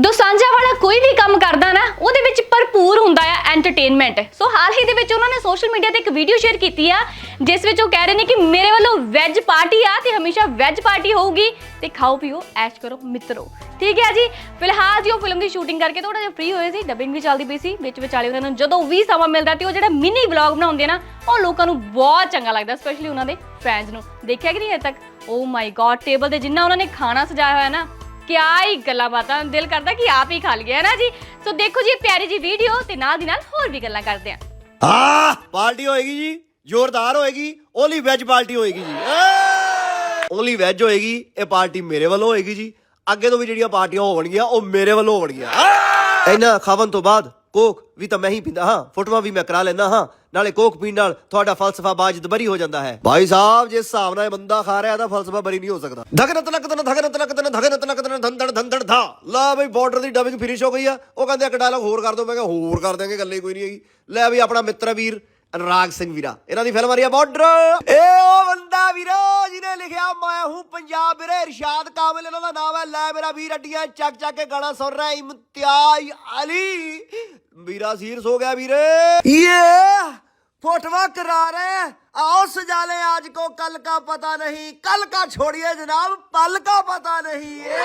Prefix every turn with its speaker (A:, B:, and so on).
A: ਦੋਸਾਂਝਾ ਵਾਲਾ ਕੋਈ ਵੀ ਕੰਮ ਕਰਦਾ ਨਾ, ਉਹਦੇ ਵਿੱਚ ਭਰਪੂਰ ਹੁੰਦਾ ਆ ਐਂਟਰਟੇਨਮੈਂਟ ਸੋ ਹਾਲ ਹੀ ਦੇ ਵਿੱਚ ਉਹਨਾਂ ਨੇ ਸੋਸ਼ਲ ਮੀਡੀਆ ਤੇ ਇੱਕ ਵੀਡੀਓ ਸ਼ੇਅਰ ਕੀਤੀ ਆ, ਜਿਸ ਵਿੱਚ ਉਹ ਕਹਿ ਰਹੇ ਨੇ ਕਿ ਮੇਰੇ ਵੱਲੋਂ ਵੈਜ ਪਾਰਟੀ ਆ ਤੇ ਹਮੇਸ਼ਾ ਵੈਜ ਪਾਰਟੀ ਹੋਊਗੀ। ਤੇ ਖਾਓ, ਪੀਓ, ਐਸ਼ ਕਰੋ, ਮਿੱਤਰੋ। ਠੀਕ ਹੈ ਜੀ? ਫਿਲਹਾਲ ਜੀ ਉਹ ਫਿਲਮ ਦੀ ਸ਼ੂਟਿੰਗ ਕਰਕੇ ਥੋੜਾ ਜਿਹਾ ਫ੍ਰੀ ਹੋਏ ਸੀ ਡਬਿੰਗ ਵੀ ਚੱਲਦੀ ਪਈ ਸੀ, ਵਿੱਚ ਵਿਚਾਲੇ ਉਹਨਾਂ ਨੂੰ ਜਦੋਂ ਵੀ ਸਮਾਂ ਮਿਲਦਾ ਤੇ ਉਹ ਜਿਹੜਾ ਮਿਨੀ ਵਲੌਗ ਬਣਾਉਂਦੇ ਆ ਨਾ, ਉਹ ਲੋਕਾਂ ਨੂੰ ਬਹੁਤ ਚੰਗਾ ਲੱਗਦਾ ਸਪੈਸ਼ਲੀ ਉਹਨਾਂ ਦੇ ਫੈਨਸ ਨੂੰ। ਦੇਖਿਆ ਕਿ ਨਹੀਂ ਹਜੇ ਤੱਕ? ਓ ਮਾਈ ਗॉड ਟੇਬਲ ਤੇ ਜਿੰਨਾ ਉਹਨਾਂ ਨੇ ਖਾਣਾ ਸਜਾਇਆ ਹੋਇਆ ਨਾ ਕਿਆ ਹੀ ਗੱਲਾਂ ਬਾਤਾਂ ਦਿਲ ਕਰਦਾ ਕਿ ਆਪ ਹੀ ਖਾ ਹੈ ਨਾ ਜੀ? ਸੋ ਦੇਖੋ ਜੀ ਇਹ ਪਿਆਰੀ ਜੀ ਵੀਡੀਓ ਤੇ ਨਾਲ ਦੀ ਨਾਲ ਹੋਰ ਵੀ ਗੱਲਾਂ ਕਰਦੇ ਆਂ
B: ਆ ਪਾਰਟੀ ਹੋਏਗੀ ਜੀ ਜ਼ੋਰਦਾਰ ਹੋਏਗੀ ਓਨਲੀ ਵੈਜ ਪਾਰਟੀ ਹੋਏਗੀ ਜੀ। ਓਨਲੀ ਵੈਜ ਹੋਏਗੀ ਇਹ ਪਾਰਟੀ ਮੇਰੇ ਵੱਲੋਂ ਹੋਏਗੀ ਜੀ। ਅੱਗੇ ਤੋਂ ਵੀ ਜਿਹੜੀਆਂ ਪਾਰਟੀਆਂ ਹੋਣਗੀਆਂ ਉਹ ਮੇਰੇ ਵੱਲੋਂ ਹੋਣਗੀਆਂ ਇਹਨਾਂ ਖਾਵਨ ਤੋਂ ਬਾਅਦ ਕੋਕ ਵੀ ਤਾਂ ਮੈਂ ਹੀ ਪੀਂਦਾ ਹਾਂ, ਫੋਟੋਆਂ ਵੀ ਮੈਂ ਕਰਾ ਲੈਂਦਾ ਹਾਂ, ਨਾਲੇ ਕੋਕ ਪੀਣ ਨਾਲ ਤੁਹਾਡਾ ਫਲਸਫਾ ਬਾਜ ਦਬਰੀ ਹੋ ਜਾਂਦਾ ਹੈ। ਭਾਈ ਸਾਹਿਬ ਜਿਸ ਹਿਸਾਬ ਨਾਲ ਇਹ ਬੰਦਾ ਖਾ ਰਿਹਾ ਤਾਂ ਫਲਸਫਾ ਬਰੀ ਨਹੀਂ ਹੋ ਸਕਦਾ। ਧਗਨ ਤਨਕ ਤਨ ਧਗਨ ਤਨਕ ਤਨ ਧਗਨ ਤਨਕ ਤਨ ਧੰਦਣ ਧੰਦਣ ਧਾ। ਲਾ ਬਈ ਬਾਰਡਰ ਦੀ ਡਬਿੰਗ ਫਿਨਿਸ਼ ਹੋ ਗਈ ਆ। ਉਹ ਕਹਿੰਦੇ ਇੱਕ ਡਾਇਲੌਗ ਹੋਰ ਕਰ ਦੋ। ਮੈਂ ਕਿਹਾ, ਹੋਰ ਕਰ ਦਾਂਗੇ ਗੱਲੇ ਕੋਈ ਨਹੀਂ ਹੈਗੀ। ਲੈ ਬਈ, ਆਪਣਾ ਮਿੱਤਰ ਵੀਰ, ਅਨੁਰਾਗ ਸਿੰਘ ਵੀਰਾ। ਇਹਨਾਂ ਦੀ ਫਿਲਮ ਆ ਰਹੀ ਆ ਬਾਰਡਰ ਏ ਲਿਖਿਆ ਮੈਂ ਹੂੰ ਪੰਜਾਬ ਵੀਰੇ ਇਰਸ਼ਾਦ ਕਾਮਲ ਇਹਨਾਂ ਦਾ ਨਾਮ ਹੈ ਲੈ ਮੇਰਾ ਵੀਰ ਅੱਡੀਆਂ ਚੱਕ ਚੱਕ ਕੇ ਗਾਣਾ ਸੁਣ ਰਿਹਾ ਇਮਤਿਆਜ਼ ਅਲੀ ਵੀਰਾ ਸੀਰਸ ਹੋ ਗਿਆ ਵੀਰੇ ਇਹ फोटवा करा रहे हैं आओ सजा ले आज को कल का पता नहीं कल का छोड़िए जनाब पल का पता नहीं ये